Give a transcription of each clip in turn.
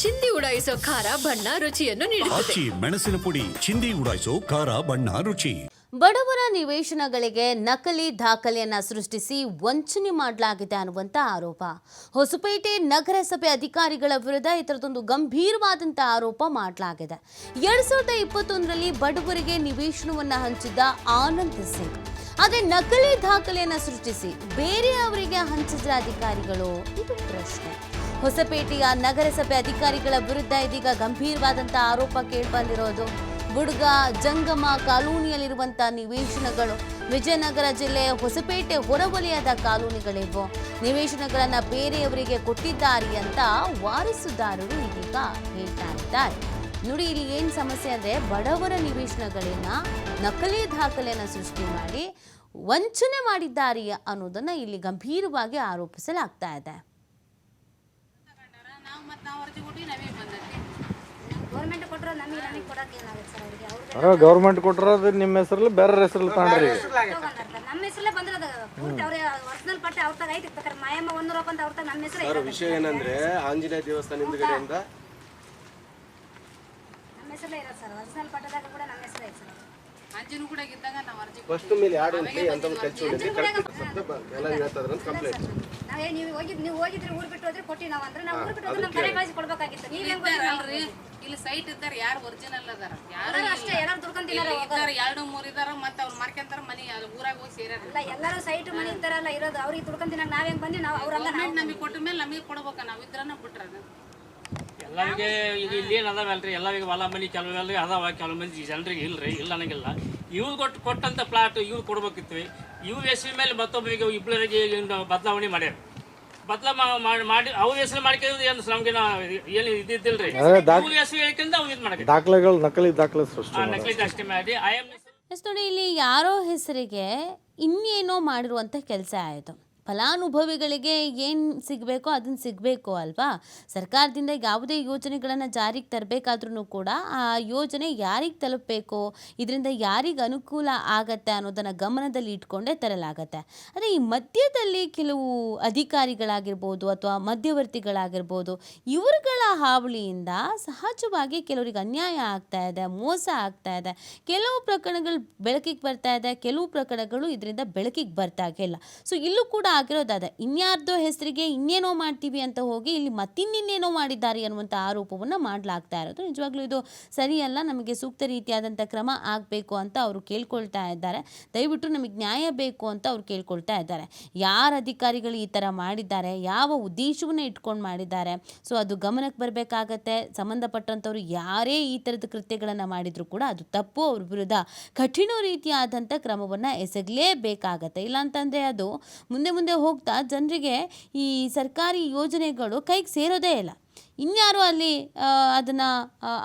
ಚಿಂದಿ ಉಡಾಯಿಸೋ ಖಾರ ಬಣ್ಣ ರುಚಿಯನ್ನು ನೀಡುತ್ತದೆ. ಆಚಿ ಮೆಣಸಿನ ಪುಡಿ ಚಿಂದಿ ಉಡಾಯಿಸೋ ಖಾರ ಬಣ್ಣ ರುಚಿ. ಬಡವರ ನಿವೇಶನಗಳಿಗೆ ನಕಲಿ ದಾಖಲೆಯನ್ನ ಸೃಷ್ಟಿಸಿ ವಂಚನೆ ಮಾಡಲಾಗಿದೆ ಅನ್ನುವಂಥ ಆರೋಪ. ಹೊಸಪೇಟೆ ನಗರಸಭೆ ಅಧಿಕಾರಿಗಳ ವಿರುದ್ಧ ಇದರದೊಂದು ಗಂಭೀರವಾದಂಥ ಆರೋಪ ಮಾಡಲಾಗಿದೆ. ಎರಡ್ ಸಾವಿರದ ಇಪ್ಪತ್ತೊಂದರಲ್ಲಿ ಬಡವರಿಗೆ ನಿವೇಶನವನ್ನ ಹಂಚಿದ್ದ ಆನಂದ್ ಸಿಂಗ್. ಆದರೆ ನಕಲಿ ದಾಖಲೆಯನ್ನ ಸೃಷ್ಟಿಸಿ ಬೇರೆಯವರಿಗೆ ಹಂಚಿದ ಅಧಿಕಾರಿಗಳು ಇದು ಪ್ರಶ್ನೆ. ಹೊಸಪೇಟೆಯ ನಗರಸಭೆ ಅಧಿಕಾರಿಗಳ ವಿರುದ್ಧ ಇದೀಗ ಗಂಭೀರವಾದಂಥ ಆರೋಪ ಕೇಳಿಬಂದಿರೋದು. ಬುಡ್ಗ, ಜಂಗಮ ಕಾಲೋನಿಯಲ್ಲಿರುವಂಥ ನಿವೇಶನಗಳು. ವಿಜಯನಗರ ಜಿಲ್ಲೆಯ ಹೊಸಪೇಟೆ ಹೊರವಲಯದ ಕಾಲೋನಿಗಳಿವು. ನಿವೇಶನಗಳನ್ನು ಬೇರೆಯವರಿಗೆ ಕೊಟ್ಟಿದ್ದಾರೆ ಅಂತ ವಾರಸುದಾರರು ಇದೀಗ ಹೇಳ್ತಾ ಇದ್ದಾರೆ ನೋಡಿ, ಇಲ್ಲಿ ಏನು ಸಮಸ್ಯೆ ಅಂದರೆ ಬಡವರ ನಿವೇಶನಗಳನ್ನ ನಕಲಿ ದಾಖಲೆಯನ್ನು ಸೃಷ್ಟಿ ಮಾಡಿ ವಂಚನೆ ಮಾಡಿದ್ದಾರೆ ಅನ್ನೋದನ್ನ ಇಲ್ಲಿ ಗಂಭೀರವಾಗಿ ಆರೋಪಿಸಲಾಗ್ತಾ ಇದೆ ನಾವು ಮತ್ತೆ ನಾವು ಅರ್ಜಿ ಕೊಟ್ಟು ನಮಗೆ ಬಂದೈತಿ ಗೌರ್ಮೆಂಟ್ ಕೊಟ್ಟರೆ ನಮಗೆ ನನಗೆ ಕೊಡೋಕೆ ಏನಾಗುತ್ತೆ ಸರ್ ಅವ್ರಿಗೆ? ಅವ್ರಿಗೆ ಅರ ಗೌರ್ಮೆಂಟ್ ಕೊಟ್ಟಿರೋದು ನಿಮ್ಮ ಹೆಸರಲ್ಲಿ ಬೇರೆ ಹೆಸರಲ್ಲಿ ತಗೊಂಡ್ರಿ. ನಮ್ಮ ಹೆಸರಲ್ಲೇ ಬಂದಿರೋದು. ಪೂರ್ತಿ ಅವ್ರೆ ಒರಿಜಿನಲ್ ಪಟ್ಟಿ ಅವ್ರ ತಾಗ ಐತಿ ಬೇಕಾದ್ರೆ ಮಾಯಮ್ಮ ಒಂದು ರೂಪಾಯಿ ಅಂತ ಅವ್ರ ತಾಗ ನಮ್ಮ ಹೆಸರು ಸರ್ ವಿಷಯ ಏನಂದ್ರೆ ಆಂಜನೇಯ ದೇವಸ್ಥಾನ ಹಿಂದ್ಗಡೆಯಿಂದ ನಮ್ಮ ಹೆಸರಲ್ಲೇ ಇರೋದು ಸರ್. ಒರಿಜಿನಲ್ ಪಟ್ಟದಾಗ ಕೂಡ ನಮ್ಮ ಹೆಸರೇ ಐತೆ ಸರ್ ಅಂಜಿನೂ ಕೂಡ ಇದ್ದಾಗ ನಾವು ಅರ್ಜಿ ಫಸ್ಟ್ ಮೇಲೆ ಯಾರು ಅಂತ ಕಂಪ್ಲೇಂಟ್. ನಾವೇ ನೀವು ಹೋಗಿದ್ ನೀವು ಹೋಗಿದ್ರೆ ಊರ್ ಬಿಟ್ಟು ಹೋದ್ರೆ ಕೊಟ್ಟಿ ನಾವು ಅಂದ್ರೆ ನಾವು ಊರ್ ಬಿಟ್ಟು ಹೋದ್ರೆ ನಮ್ಮ ಕರೆ ಕಳಿಸಿ ಕೊಡ್ಬೇಕಾಗಿತ್ತು. ನೀವು ಹೆಂಗ್ ಅಲ್ರಿ. ಇಲ್ಲಿ ಸೈಟ್ ಇದ್ದಾರ ಯಾರು ಒರಿಜಿನಲ್ ಅದಾರ? ಯಾರು ಅಷ್ಟೇ ಎಲ್ಲರೂ ಇದ್ದಾರ ಎರಡು ಮೂರು ಇದಾರ ಮತ್ತೆ ಅವ್ರು ಮಾರ್ಕೊಂತಾರ ಮನಿ ಊರಾಗ ಹೋಗಿ ಸೇರಲ್ಲ ಎಲ್ಲರೂ ಸೈಟ್ ಮನಿ ಇದ್ದಾರಲ್ಲ ಇರೋದು. ಅವ್ರಿಗೆ ದುಡ್ಕೊಂಡ್ ತಿನ್ನಕ್ ನಾವ್ ಹೆಂಗ್ ಬಂದಿ ನಾವು ಅವ್ರ ನಮಗೆ ಕೊಟ್ಟ ಮೇಲೆ ನಮಗೆ ಕೊಡ್ಬೇಕ ನಾವು ಇದ್ರನ್ನ ಬಿಟ್ರ ಎಲ್ಲರಿಗೆ ಈಗ ಇಲ್ಲಿ ಏನು ಅದಾವಲ್ರಿ ಎಲ್ಲರಿಗೆ ಹೊಲ ಮನಿ ಕೆಲವೆಲ್ಲ ಅದಾವ ಕೆಲವು ಮಂದಿ ಜನರಿಗೆ ಇಲ್ರಿ ಇಲ್ಲ ಅನ್ನಂಗಿಲ್ಲ ಇವ್ರು ಕೊಟ್ಟು ಕೊಟ್ಟಂತ ಪ್ಲಾಟ್ ಇವ್ರು ಕೊಡ್ಬೇಕಿತ್ತು. ಇವ್ ಹೆಸರು ಮೇಲೆ ಮತ್ತೊಬ್ಬರಿಗೆ ಇಬ್ಬರಿಗೆ ಬದಲಾವಣೆ ಮಾಡ್ಯಾರ. ಮಾಡಿ ಅವ್ರ ಹೆಸರು ಮಾಡ್ಕೊಂಡಿದ್ದು ಏನು ನಮ್ಗೆ ಏನು ಇದ್ದಿದ್ದಿಲ್ರಿ ಇವ್ರ ಹೆಸರು ಹೇಳ್ಕೊಂಡು ಅವ್ರು ಇದು ಮಾಡಕ್ಕೆ ದಾಖಲೆಗಳು ನಕಲಿ ದಾಖಲೆ ಸೃಷ್ಟಿ ಆ ನಕಲಿ ಅಷ್ಟೇ ಮಾಡಿ. ಐ ಎಂ ಎಸ್ ನೋಡಿ ಇಲ್ಲಿ ಯಾರೋ ಹೆಸರಿಗೆ ಇನ್ನೇನೋ ಮಾಡಿರುವಂತ ಕೆಲಸ ಆಯಿತು. ಫಲಾನುಭವಿಗಳಿಗೆ ಏನು ಸಿಗಬೇಕೋ ಅದನ್ನು ಸಿಗಬೇಕು ಅಲ್ವಾ? ಸರ್ಕಾರದಿಂದ ಯಾವುದೇ ಯೋಜನೆಗಳನ್ನು ಜಾರಿಗೆ ತರಬೇಕಾದ್ರೂ ಕೂಡ ಆ ಯೋಜನೆ ಯಾರಿಗೆ ತಲುಪಬೇಕು? ಇದರಿಂದ ಯಾರಿಗೆ ಅನುಕೂಲ ಆಗತ್ತೆ ಅನ್ನೋದನ್ನು ಗಮನದಲ್ಲಿ ಇಟ್ಕೊಂಡೇ ತರಲಾಗತ್ತೆ. ಆದರೆ ಈ ಮಧ್ಯದಲ್ಲಿ ಕೆಲವು ಅಧಿಕಾರಿಗಳಾಗಿರ್ಬೋದು ಅಥವಾ ಮಧ್ಯವರ್ತಿಗಳಾಗಿರ್ಬೋದು, ಇವರುಗಳ ಹಾವಳಿಯಿಂದ ಸಹಜವಾಗಿ ಕೆಲವರಿಗೆ ಅನ್ಯಾಯ ಆಗ್ತಾ ಇದೆ, ಮೋಸ ಆಗ್ತಾ ಇದೆ. ಕೆಲವು ಪ್ರಕರಣಗಳು ಬೆಳಕಿಗೆ ಬರ್ತಾ ಇದೆ, ಕೆಲವು ಪ್ರಕರಣಗಳು ಇದರಿಂದ ಬೆಳಕಿಗೆ ಬರ್ತಾ ಇಲ್ಲ. ಸೊ ಇಲ್ಲೂ ಕೂಡ ಆಗಿರೋದಾದ ಇನ್ಯಾರ್ದೋ ಹೆಸರಿಗೆ ಇನ್ನೇನೋ ಮಾಡ್ತೀವಿ ಅಂತ ಹೋಗಿ ಇಲ್ಲಿ ಮತ್ತಿನ್ನಿನ್ನೇನೋ ಮಾಡಿದ್ದಾರೆ ಅನ್ನುವಂಥ ಆರೋಪವನ್ನು ಮಾಡಲಾಗ್ತಾ ಇರೋದು. ನಿಜವಾಗ್ಲೂ ಇದು ಸರಿಯಲ್ಲ, ನಮಗೆ ಸೂಕ್ತ ರೀತಿಯಾದಂಥ ಕ್ರಮ ಆಗಬೇಕು ಅಂತ ಅವರು ಕೇಳ್ಕೊಳ್ತಾ ಇದ್ದಾರೆ. ದಯವಿಟ್ಟು ನಮಗೆ ನ್ಯಾಯ ಬೇಕು ಅಂತ ಅವ್ರು ಕೇಳ್ಕೊಳ್ತಾ ಇದ್ದಾರೆ. ಯಾರ ಅಧಿಕಾರಿಗಳು ಈ ಥರ ಮಾಡಿದ್ದಾರೆ? ಯಾವ ಉದ್ದೇಶವನ್ನ ಇಟ್ಕೊಂಡು ಮಾಡಿದ್ದಾರೆ? ಸೊ, ಅದು ಗಮನಕ್ಕೆ ಬರಬೇಕಾಗತ್ತೆ. ಸಂಬಂಧಪಟ್ಟಂಥವ್ರು ಯಾರೇ ಈ ಥರದ ಕೃತ್ಯಗಳನ್ನು ಮಾಡಿದರೂ ಕೂಡ ಅದು ತಪ್ಪು. ಅವ್ರ ವಿರುದ್ಧ ಕಠಿಣ ರೀತಿಯಾದಂಥ ಕ್ರಮವನ್ನು ಎಸಗಲೇಬೇಕಾಗತ್ತೆ. ಇಲ್ಲಾಂತಂದರೆ ಅದು ಮುಂದೆ ಮುಂದೆ ಹೋಗ್ತಾ ಜನರಿಗೆ ಈ ಸರ್ಕಾರಿ ಯೋಜನೆಗಳು ಕೈಗೆ ಸೇರೋದೇ ಇಲ್ಲ. ಇನ್ಯಾರು ಅಲ್ಲಿ ಅದನ್ನು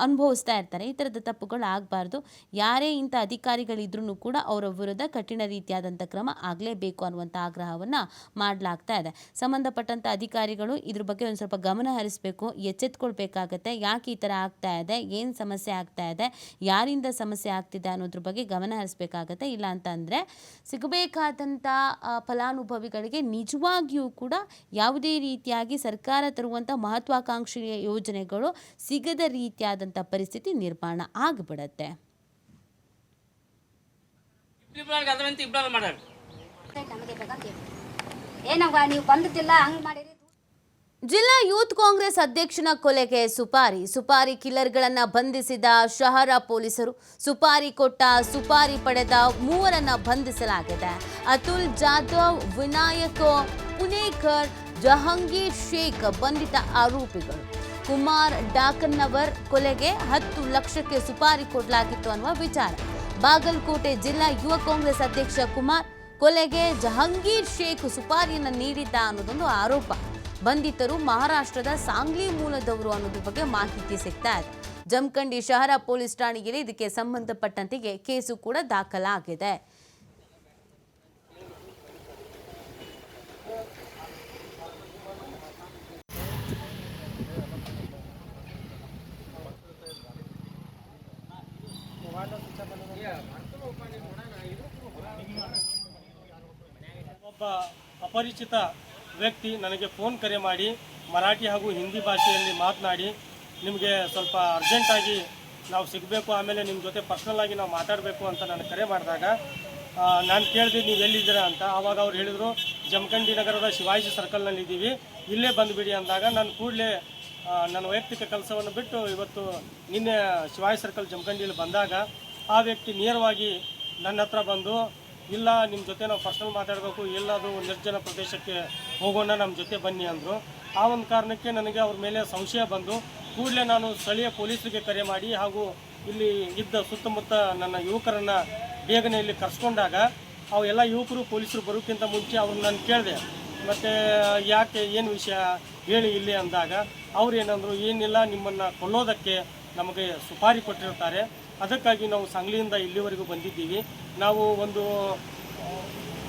ಅನುಭವಿಸ್ತಾ ಇರ್ತಾರೆ. ಈ ಥರದ ತಪ್ಪುಗಳು ಆಗಬಾರ್ದು. ಯಾರೇ ಇಂಥ ಅಧಿಕಾರಿಗಳಿದ್ರೂ ಕೂಡ ಅವರ ವಿರುದ್ಧ ಕಠಿಣ ರೀತಿಯಾದಂಥ ಕ್ರಮ ಆಗಲೇಬೇಕು ಅನ್ನುವಂಥ ಆಗ್ರಹವನ್ನು ಮಾಡಲಾಗ್ತಾ ಇದೆ. ಸಂಬಂಧಪಟ್ಟಂಥ ಅಧಿಕಾರಿಗಳು ಇದ್ರ ಬಗ್ಗೆ ಒಂದು ಸ್ವಲ್ಪ ಗಮನ ಹರಿಸಬೇಕು, ಎಚ್ಚೆತ್ಕೊಳ್ಬೇಕಾಗತ್ತೆ. ಯಾಕೆ ಈ ಥರ ಆಗ್ತಾ ಇದೆ? ಏನು ಸಮಸ್ಯೆ ಆಗ್ತಾ ಇದೆ? ಯಾರಿಂದ ಸಮಸ್ಯೆ ಆಗ್ತಿದೆ ಅನ್ನೋದ್ರ ಬಗ್ಗೆ ಗಮನ ಹರಿಸಬೇಕಾಗತ್ತೆ. ಇಲ್ಲ ಅಂತಂದರೆ, ಸಿಗಬೇಕಾದಂಥ ಫಲಾನುಭವಿಗಳಿಗೆ ನಿಜವಾಗಿಯೂ ಕೂಡ ಯಾವುದೇ ರೀತಿಯಾಗಿ ಸರ್ಕಾರ ತರುವಂಥ ಮಹತ್ವಾಕಾಂಕ್ಷೆಯ ಯೋಜನೆಗಳು ಸಿಗದ ರೀತಿಯಾದಂಥ ಪರಿಸ್ಥಿತಿ ನಿರ್ಮಾಣ ಆಗಿಬಿಡತ್ತೆ. ಜಿಲ್ಲಾ ಯೂತ್ ಕಾಂಗ್ರೆಸ್ ಅಧ್ಯಕ್ಷನ ಕೊಲೆಗೆ ಸುಪಾರಿ. ಸುಪಾರಿ ಕಿಲ್ಲರ್ಗಳನ್ನ ಬಂಧಿಸಿದ ಶಹರ ಪೊಲೀಸರು ಸುಪಾರಿ ಕೊಟ್ಟ ಸುಪಾರಿ ಪಡೆದ ಮೂವರನ್ನ ಬಂಧಿಸಲಾಗಿದೆ. ಅತುಲ್ ಜಾಧವ್ ವಿನಾಯಕ್ ಪುನೇಕರ್ ಜಹಂಗೀರ್ ಶೇಖ್ ಬಂಧಿತ ಆರೋಪಿಗಳು. ಕುಮಾರ್ ಡಾಕನ್ನವರ್ ಕೊಲೆಗೆ ಹತ್ತು ಲಕ್ಷಕ್ಕೆ ಸುಪಾರಿ ಕೊಡಲಾಗಿತ್ತು ಅನ್ನುವ ವಿಚಾರ. ಬಾಗಲಕೋಟೆ ಜಿಲ್ಲಾ ಯುವ ಕಾಂಗ್ರೆಸ್ ಅಧ್ಯಕ್ಷ ಕುಮಾರ್ ಕೊಲೆಗೆ ಜಹಂಗೀರ್ ಶೇಖ್ ಸುಪಾರಿಯನ್ನು ನೀಡಿದ್ದ ಅನ್ನೋದೊಂದು ಆರೋಪ. ಬಂಧಿತರು ಮಹಾರಾಷ್ಟ್ರದ ಸಾಂಗ್ಲಿ ಮೂಲದವರು ಅನ್ನೋದ್ರ ಬಗ್ಗೆ ಮಾಹಿತಿ ಸಿಗ್ತಾ ಇದೆ. ಜಮಖಂಡಿ ಶಹರ ಪೊಲೀಸ್ ಠಾಣೆಯಲ್ಲಿ ಇದಕ್ಕೆ ಸಂಬಂಧಪಟ್ಟಂತೆಗೆ ಕೇಸು ಕೂಡ ದಾಖಲಾಗಿದೆ ಒಬ್ಬ ಅಪರಿಚಿತ ವ್ಯಕ್ತಿ ನನಗೆ ಫೋನ್ ಕರೆ ಮಾಡಿ ಮರಾಠಿ ಹಾಗೂ ಹಿಂದಿ ಭಾಷೆಯಲ್ಲಿ ಮಾತನಾಡಿ ನಿಮಗೆ ಸ್ವಲ್ಪ ಅರ್ಜೆಂಟಾಗಿ ನಾವು ಸಿಗಬೇಕು, ಆಮೇಲೆ ನಿಮ್ಮ ಜೊತೆ ಪರ್ಸ್ನಲ್ಲಾಗಿ ನಾವು ಮಾತಾಡಬೇಕು ಅಂತ ನಾನು ಕರೆ ಮಾಡಿದಾಗ ನಾನು ಕೇಳಿದೆ ನೀವು ಎಲ್ಲಿದ್ದೀರಾ ಅಂತ ಆವಾಗ ಅವ್ರು ಹೇಳಿದರು, ಜಮಖಂಡಿ ನಗರದ ಶಿವಾಜಿ ಸರ್ಕಲ್ನಲ್ಲಿ ಇದ್ದೀವಿ, ಇಲ್ಲೇ ಬಂದುಬಿಡಿ ಅಂದಾಗ ನಾನು ಕೂಡಲೇ ನನ್ನ ವೈಯಕ್ತಿಕ ಕೆಲಸವನ್ನು ಬಿಟ್ಟು ಇವತ್ತು ನಿನ್ನೆ ಶಿವಾಜಿ ಸರ್ಕಲ್ ಜಮಖಂಡಿಯಲ್ಲಿ ಬಂದಾಗ ಆ ವ್ಯಕ್ತಿ ನೇರವಾಗಿ ನನ್ನ ಹತ್ರ ಬಂದು ಇಲ್ಲ ನಿಮ್ಮ ಜೊತೆ ನಾವು ಪರ್ಸ್ನಲ್ ಮಾತಾಡಬೇಕು ಎಲ್ಲದು ನಿರ್ಜನ ಪ್ರದೇಶಕ್ಕೆ ಹೋಗೋಣ ನಮ್ಮ ಜೊತೆ ಬನ್ನಿ ಅಂದರು. ಆ ಒಂದು ಕಾರಣಕ್ಕೆ ನನಗೆ ಅವ್ರ ಮೇಲೆ ಸಂಶಯ ಬಂದು, ಕೂಡಲೇ ನಾನು ಸ್ಥಳೀಯ ಪೊಲೀಸರಿಗೆ ಕರೆ ಮಾಡಿ ಹಾಗೂ ಇಲ್ಲಿ ಇದ್ದ ಸುತ್ತಮುತ್ತ ನನ್ನ ಯುವಕರನ್ನು ಬೇಗನೆ ಇಲ್ಲಿ ಕರೆಸ್ಕೊಂಡಾಗ ಅವು ಎಲ್ಲ ಯುವಕರು, ಪೊಲೀಸರು ಬರೋಕ್ಕಿಂತ ಮುಂಚೆ ಅವ್ರನ್ನ ನಾನು ಕೇಳಿದೆ. ಮತ್ತು, ಯಾಕೆ, ಏನು ವಿಷಯ ಹೇಳಿ ಇಲ್ಲಿ ಅಂದಾಗ, ಅವ್ರು ಏನಂದರು, ಏನಿಲ್ಲ, ನಿಮ್ಮನ್ನು ಕೊಲ್ಲೋದಕ್ಕೆ ನಮಗೆ ಸುಪಾರಿ ಕೊಟ್ಟಿರ್ತಾರೆ. ಅದಕ್ಕಾಗಿ ನಾವು ಸಂಗ್ಲಿಯಿಂದ ಇಲ್ಲಿವರೆಗೂ ಬಂದಿದ್ದೀವಿ. ನಾವು ಒಂದು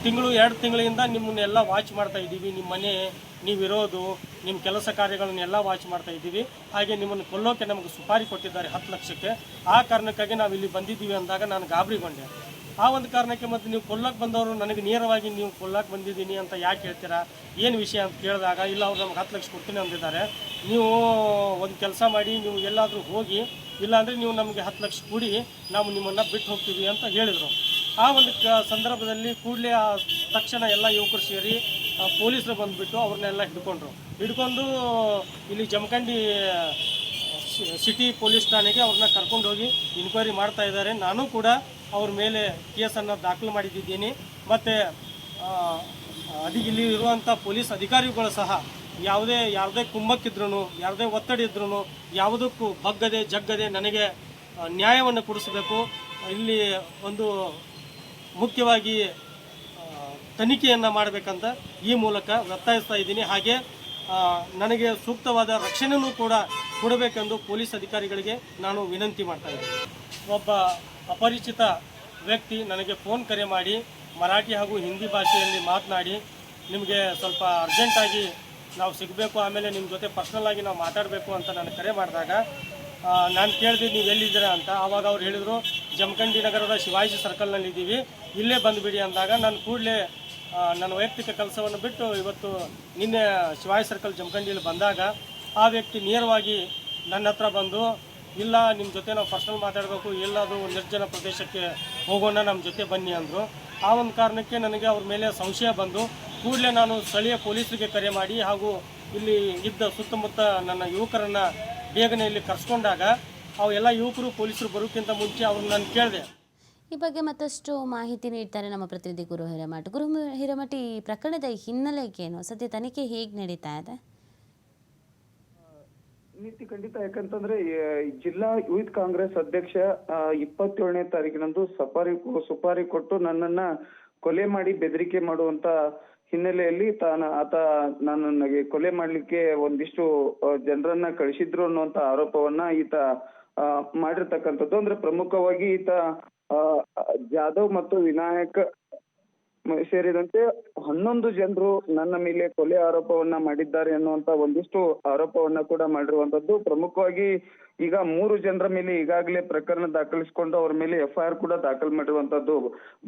ತಿಂಗಳು, ಎರಡು ತಿಂಗಳಿಂದ ನಿಮ್ಮನ್ನೆಲ್ಲ ವಾಚ್ ಮಾಡ್ತಾ ಇದ್ದೀವಿ. ನಿಮ್ಮ ಮನೆ ನೀವಿರೋದು ನಿಮ್ಮ ಕೆಲಸ ಕಾರ್ಯಗಳನ್ನೆಲ್ಲ ವಾಚ್ ಮಾಡ್ತಾ ಇದ್ದೀವಿ. ಹಾಗೆ ನಿಮ್ಮನ್ನು ಕೊಲ್ಲೋಕೆ ನಮಗೆ ಸುಪಾರಿ ಕೊಟ್ಟಿದ್ದಾರೆ ಹತ್ತು ಲಕ್ಷಕ್ಕೆ. ಆ ಕಾರಣಕ್ಕಾಗಿ ನಾವು ಇಲ್ಲಿ ಬಂದಿದ್ದೀವಿ ಅಂದಾಗ ನಾನು ಗಾಬರಿಗೊಂಡೆ. ಆ ಒಂದು ಕಾರಣಕ್ಕೆ ಮತ್ತು ನೀವು ಕೊಲ್ಲಕ್ಕೆ ಬಂದವರು ನನಗೆ ನೇರವಾಗಿ ನೀವು ಕೊಲ್ಲಕ್ಕೆ ಬಂದಿದ್ದೀನಿ ಅಂತ ಯಾಕೆ ಹೇಳ್ತೀರಾ? ಏನು ವಿಷಯ ಅಂತ ಕೇಳಿದಾಗ, ಇಲ್ಲ ಅವ್ರು ನಮ್ಗೆ ಹತ್ತು ಲಕ್ಷ ಕೊಡ್ತೀನಿ ಅಂದಿದ್ದಾರೆ. ನೀವು ಒಂದು ಕೆಲಸ ಮಾಡಿ, ನೀವು ಎಲ್ಲಾದರೂ ಹೋಗಿ ಇಲ್ಲಾಂದರೆ ನೀವು ನಮಗೆ ಹತ್ತು ಲಕ್ಷ ಕೂಡಿ ನಾವು ನಿಮ್ಮನ್ನು ಬಿಟ್ಟು ಹೋಗ್ತೀವಿ ಅಂತ ಹೇಳಿದರು. ಆ ಒಂದು ಸಂದರ್ಭದಲ್ಲಿ ಕೂಡಲೇ ಆ ತಕ್ಷಣ ಎಲ್ಲ ಯುವಕರು ಸೇರಿ ಪೊಲೀಸರು ಬಂದುಬಿಟ್ಟು ಅವ್ರನ್ನೆಲ್ಲ ಹಿಡ್ಕೊಂಡ್ರು. ಹಿಡ್ಕೊಂಡು ಇಲ್ಲಿ ಜಮಖಂಡಿ ಸಿಟಿ ಪೊಲೀಸ್ ಠಾಣೆಗೆ ಅವ್ರನ್ನ ಕರ್ಕೊಂಡು ಹೋಗಿ ಇನ್ಕ್ವೈರಿ ಮಾಡ್ತಾ ಇದ್ದಾರೆ. ನಾನು ಕೂಡ ಅವ್ರ ಮೇಲೆ ಕೇಸನ್ನು ದಾಖಲು ಮಾಡಿದ್ದೀನಿ ಮತ್ತು ಅದಿ ಇಲ್ಲಿ ಇರುವಂಥ ಪೊಲೀಸ್ ಅಧಿಕಾರಿಗಳು ಸಹ ಯಾವುದೇ ಯಾರದೇ ಕುಮ್ಮಕ್ಕಿದ್ರೂ ಯಾರದೇ ಒತ್ತಡ ಇದ್ರೂ ಯಾವುದಕ್ಕೂ ಬಗ್ಗದೆ ಜಗ್ಗದೆ ನನಗೆ ನ್ಯಾಯವನ್ನು ಕೊಡಿಸಬೇಕು. ಇಲ್ಲಿ ಒಂದು ಮುಖ್ಯವಾಗಿ ತನಿಖೆಯನ್ನು ಮಾಡಬೇಕಂತ ಈ ಮೂಲಕ ಒತ್ತಾಯಿಸ್ತಾ ಇದ್ದೀನಿ. ಹಾಗೆ ನನಗೆ ಸೂಕ್ತವಾದ ರಕ್ಷಣೆಯೂ ಕೂಡ ಕೊಡಬೇಕೆಂದು ಪೊಲೀಸ್ ಅಧಿಕಾರಿಗಳಿಗೆ ನಾನು ವಿನಂತಿ ಮಾಡ್ತಾ ಇದ್ದೀನಿ. ಒಬ್ಬ ಅಪರಿಚಿತ ವ್ಯಕ್ತಿ ನನಗೆ ಫೋನ್ ಕರೆ ಮಾಡಿ ಮರಾಠಿ ಹಾಗೂ ಹಿಂದಿ ಭಾಷೆಯಲ್ಲಿ ಮಾತನಾಡಿ, ನಿಮಗೆ ಸ್ವಲ್ಪ ಅರ್ಜೆಂಟಾಗಿ ನಾವು ಸಿಗಬೇಕು, ಆಮೇಲೆ ನಿಮ್ಮ ಜೊತೆ ಪರ್ಸ್ನಲ್ ಆಗಿ ನಾವು ಮಾತಾಡಬೇಕು ಅಂತ ನಾನು ಕರೆ ಮಾಡಿದಾಗ ನಾನು ಕೇಳಿದೆ ನೀವು ಎಲ್ಲಿದ್ದೀರಾ ಅಂತ. ಆವಾಗ ಅವ್ರು ಹೇಳಿದರು, ಜಮಖಂಡಿ ನಗರದ ಶಿವಾಜಿ ಸರ್ಕಲ್ನಲ್ಲಿ ಇದ್ದೀವಿ ಇಲ್ಲೇ ಬಂದುಬಿಡಿ ಅಂದಾಗ ನಾನು ಕೂಡಲೇ ನನ್ನ ವೈಯಕ್ತಿಕ ಕೆಲಸವನ್ನು ಬಿಟ್ಟು ಇವತ್ತು ನಿನ್ನೆ ಶಿವಾಜಿ ಸರ್ಕಲ್ ಜಮಖಂಡಿಯಲ್ಲಿ ಬಂದಾಗ, ಆ ವ್ಯಕ್ತಿ ನೇರವಾಗಿ ನನ್ನ ಹತ್ರ ಬಂದು, ಇಲ್ಲ ನಿಮ್ಮ ಜೊತೆ ನಾವು ಪರ್ಸ್ನಲ್ ಮಾತಾಡಬೇಕು, ಎಲ್ಲಾದರೂ ನಿರ್ಜನ ಪ್ರದೇಶಕ್ಕೆ ಹೋಗೋಣ ನಮ್ಮ ಜೊತೆ ಬನ್ನಿ ಅಂದರು. ಆ ಒಂದು ಕಾರಣಕ್ಕೆ ನನಗೆ ಅವ್ರ ಮೇಲೆ ಸಂಶಯ ಬಂದು ಕೂಡಲೇ ನಾನು ಸ್ಥಳೀಯ ಪೊಲೀಸರಿಗೆ ಕರೆ ಮಾಡಿ ಹಾಗೂ ಇಲ್ಲಿ ಇದ್ದ ಸುತ್ತಮುತ್ತ ನನ್ನ ಯುವಕರನ್ನು ಬೇಗನೆ ಇಲ್ಲಿ ಕರೆಸ್ಕೊಂಡಾಗ ಅವು ಎಲ್ಲ ಯುವಕರು ಪೊಲೀಸರು ಬರೋಕ್ಕಿಂತ ಮುಂಚೆ ಅವ್ರನ್ನ ನಾನು ಕೇಳಿದೆ. ಈ ಬಗ್ಗೆ ಮತ್ತಷ್ಟು ಮಾಹಿತಿ ನೀಡ್ತಾರೆ ನಮ್ಮ ಪ್ರತಿನಿಧಿ ಗುರು ಹಿರೇಮಠ. ಗುರು ಹಿರೇಮಠ ಈ ಪ್ರಕರಣದ ಹಿನ್ನೆಲೆಗೇನು ಸದ್ಯ ತನಿಖೆ ಹೇಗೆ ನಡೀತಾ ಇದೆ? ನೀತಿ ಖಂಡಿತ ಯಾಕಂತಂದ್ರೆ ಜಿಲ್ಲಾ ಯೂತ್ ಕಾಂಗ್ರೆಸ್ ಅಧ್ಯಕ್ಷ ಇಪ್ಪತ್ತೇಳನೇ ತಾರೀಕಿನಂದು ಸಫಾರಿ ಸುಪಾರಿ ಕೊಟ್ಟು ನನ್ನನ್ನ ಕೊಲೆ ಮಾಡಿ ಬೆದರಿಕೆ ಮಾಡುವಂತ ಹಿನ್ನೆಲೆಯಲ್ಲಿ ತಾನ, ಆತ ನಾನು ನನಗೆ ಕೊಲೆ ಮಾಡ್ಲಿಕ್ಕೆ ಒಂದಿಷ್ಟು ಜನರನ್ನ ಕಳಿಸಿದ್ರು ಅನ್ನುವಂತ ಆರೋಪವನ್ನ ಈತ ಮಾಡಿರ್ತಕ್ಕಂಥದ್ದು. ಅಂದ್ರೆ ಪ್ರಮುಖವಾಗಿ ಈತ ಜಾಧವ್ ಮತ್ತು ವಿನಾಯಕ್ ಸೇರಿದಂತೆ ಹನ್ನೊಂದು ಜನರು ನನ್ನ ಮೇಲೆ ಕೊಲೆ ಆರೋಪವನ್ನ ಮಾಡಿದ್ದಾರೆ ಅನ್ನುವಂತ ಒಂದಿಷ್ಟು ಆರೋಪವನ್ನ ಕೂಡ ಮಾಡಿರುವಂತದ್ದು. ಪ್ರಮುಖವಾಗಿ ಈಗ ಮೂರು ಜನರ ಮೇಲೆ ಈಗಾಗಲೇ ಪ್ರಕರಣ ದಾಖಲಿಸಿಕೊಂಡು ಅವರ ಮೇಲೆ ಎಫ್ಐಆರ್ ಕೂಡ ದಾಖಲು ಮಾಡಿರುವಂತದ್ದು.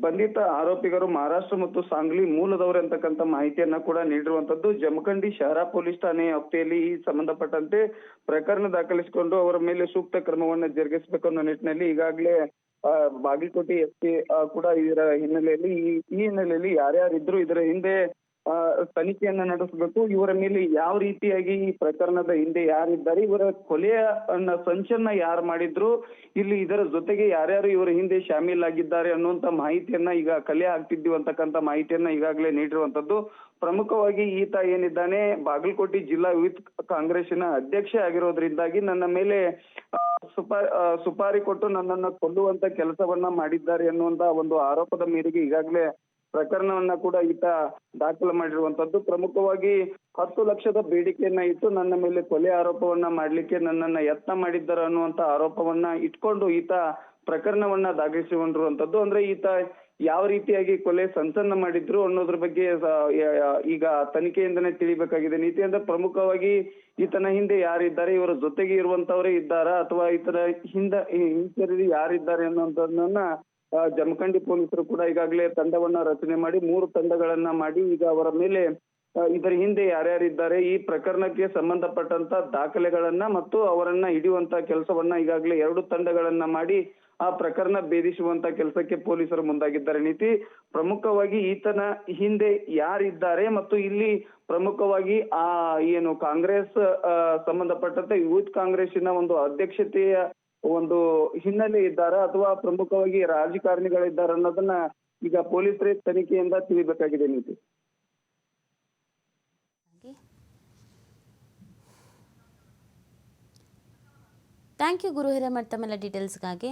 ಬಂಧಿತ ಆರೋಪಿಗರು ಮಹಾರಾಷ್ಟ್ರ ಮತ್ತು ಸಾಂಗ್ಲಿ ಮೂಲದವರು ಅಂತಕ್ಕಂಥ ಮಾಹಿತಿಯನ್ನ ಕೂಡ ನೀಡಿರುವಂತದ್ದು. ಜಮಖಂಡಿ ಶಹರ ಪೊಲೀಸ್ ಠಾಣೆ ವ್ಯಾಪ್ತಿಯಲ್ಲಿ ಈ ಸಂಬಂಧಪಟ್ಟಂತೆ ಪ್ರಕರಣ ದಾಖಲಿಸಿಕೊಂಡು ಅವರ ಮೇಲೆ ಸೂಕ್ತ ಕ್ರಮವನ್ನು ಜರುಗಿಸಬೇಕು ಅನ್ನೋ ನಿಟ್ಟಿನಲ್ಲಿ ಈಗಾಗಲೇ ಬಾಗಲಕೋಟೆ ಎಸ್ ಪಿ ಕೂಡ ಇದರ ಹಿನ್ನೆಲೆಯಲ್ಲಿ ಈ ಈ ಹಿನ್ನೆಲೆಯಲ್ಲಿ ಯಾರ್ಯಾರಿದ್ರು ಇದರ ಹಿಂದೆ ತನಿಖೆಯನ್ನ ನಡೆಸಬೇಕು. ಇವರ ಮೇಲೆ ಯಾವ ರೀತಿಯಾಗಿ ಈ ಪ್ರಕರಣದ ಹಿಂದೆ ಯಾರಿದ್ದಾರೆ, ಇವರ ಕೊಲೆಯ ಸಂಚನ್ನ ಯಾರು ಮಾಡಿದ್ರು, ಇಲ್ಲಿ ಇದರ ಜೊತೆಗೆ ಯಾರ್ಯಾರು ಇವರ ಹಿಂದೆ ಶಾಮೀಲಾಗಿದ್ದಾರೆ ಅನ್ನುವಂತ ಮಾಹಿತಿಯನ್ನ ಈಗ ಕಲೆ ಆಗ್ತಿದ್ದೀವಿ ಅಂತಕ್ಕಂಥ ಮಾಹಿತಿಯನ್ನ ಈಗಾಗಲೇ ನೀಡಿರುವಂತದ್ದು ಪ್ರಮುಖವಾಗಿ ಈತ ಏನಿದ್ದಾನೆ, ಬಾಗಲಕೋಟೆ ಜಿಲ್ಲಾ ಯೂತ್ ಕಾಂಗ್ರೆಸ್ಸಿನ ಅಧ್ಯಕ್ಷ ಆಗಿರೋದ್ರಿಂದಾಗಿ ನನ್ನ ಮೇಲೆ ಸುಪಾ ಸುಪಾರಿ ಕೊಟ್ಟು ನನ್ನನ್ನು ಕೊಲ್ಲುವಂತ ಕೆಲಸವನ್ನ ಮಾಡಿದ್ದಾರೆ ಅನ್ನುವಂತ ಒಂದು ಆರೋಪದ ಮೇರೆಗೆ ಈಗಾಗಲೇ ಪ್ರಕರಣವನ್ನ ಕೂಡ ಈತ ದಾಖಲು ಮಾಡಿರುವಂತದ್ದು. ಪ್ರಮುಖವಾಗಿ ಹತ್ತು ಲಕ್ಷದ ಬೇಡಿಕೆಯನ್ನ ಇಟ್ಟು ನನ್ನ ಮೇಲೆ ಕೊಲೆ ಆರೋಪವನ್ನ ಮಾಡ್ಲಿಕ್ಕೆ ನನ್ನನ್ನ ಯತ್ನ ಮಾಡಿದ್ದಾರೆ ಅನ್ನುವಂತ ಆರೋಪವನ್ನ ಇಟ್ಕೊಂಡು ಈತ ಪ್ರಕರಣವನ್ನ ದಾಖಲಿಸಿಕೊಂಡಿರುವಂತದ್ದು. ಅಂದ್ರೆ ಈತ ಯಾವ ರೀತಿಯಾಗಿ ಕೊಲೆ ಸಂಚನ್ನ ಮಾಡಿದ್ರು ಅನ್ನೋದ್ರ ಬಗ್ಗೆ ಈಗ ತನಿಖೆಯಿಂದನೇ ತಿಳಿಬೇಕಾಗಿದೆ. ನೀತಿ ಅಂದ್ರೆ ಪ್ರಮುಖವಾಗಿ ಈತನ ಹಿಂದೆ ಯಾರಿದ್ದಾರೆ, ಇವರ ಜೊತೆಗೆ ಇರುವಂತವರೇ ಇದ್ದಾರಾ ಅಥವಾ ಈತನ ಹಿಂದ ಹಿಂಸರಿ ಯಾರಿದ್ದಾರೆ ಅನ್ನೋದನ್ನ ಜಮಖಂಡಿ ಪೊಲೀಸರು ಕೂಡ ಈಗಾಗಲೇ ತಂಡವನ್ನ ರಚನೆ ಮಾಡಿ ಮೂರು ತಂಡಗಳನ್ನ ಮಾಡಿ ಈಗ ಅವರ ಮೇಲೆ ಇದರ ಹಿಂದೆ ಯಾರ್ಯಾರಿದ್ದಾರೆ, ಈ ಪ್ರಕರಣಕ್ಕೆ ಸಂಬಂಧಪಟ್ಟಂತ ದಾಖಲೆಗಳನ್ನ ಮತ್ತು ಅವರನ್ನ ಹಿಡಿಯುವಂತ ಕೆಲಸವನ್ನ ಈಗಾಗಲೇ ಎರಡು ತಂಡಗಳನ್ನ ಮಾಡಿ ಆ ಪ್ರಕರಣ ಭೇದಿಸುವಂತ ಕೆಲಸಕ್ಕೆ ಪೊಲೀಸರು ಮುಂದಾಗಿದ್ದಾರೆ. ನೀತಿ, ಪ್ರಮುಖವಾಗಿ ಈತನ ಹಿಂದೆ ಯಾರಿದ್ದಾರೆ ಮತ್ತು ಇಲ್ಲಿ ಪ್ರಮುಖವಾಗಿ ಆ ಏನು ಕಾಂಗ್ರೆಸ್ ಸಂಬಂಧಪಟ್ಟಂತೆ ಯೂತ್ ಕಾಂಗ್ರೆಸ್ಸಿನ ಒಂದು ಅಧ್ಯಕ್ಷತೆಯ ಒಂದು ಹಿನ್ನೆಲೆ ಇದ್ದಾರ ಅಥವಾ ಪ್ರಮುಖವಾಗಿ ರಾಜಕಾರಣಿಗಳಿದ್ದಾರೆ ಅನ್ನೋದನ್ನ ಈಗ ಪೊಲೀಸರೇ ತನಿಖೆಯಿಂದ ತಿಳಿಬೇಕಾಗಿದೆ ನೀತಿ. ಥ್ಯಾಂಕ್ ಯು ಗುರು ಹಿರೇಮಠ್ ತಮ್ಮೆಲ್ಲ ಡೀಟೇಲ್ಸ್ಗಾಗಿ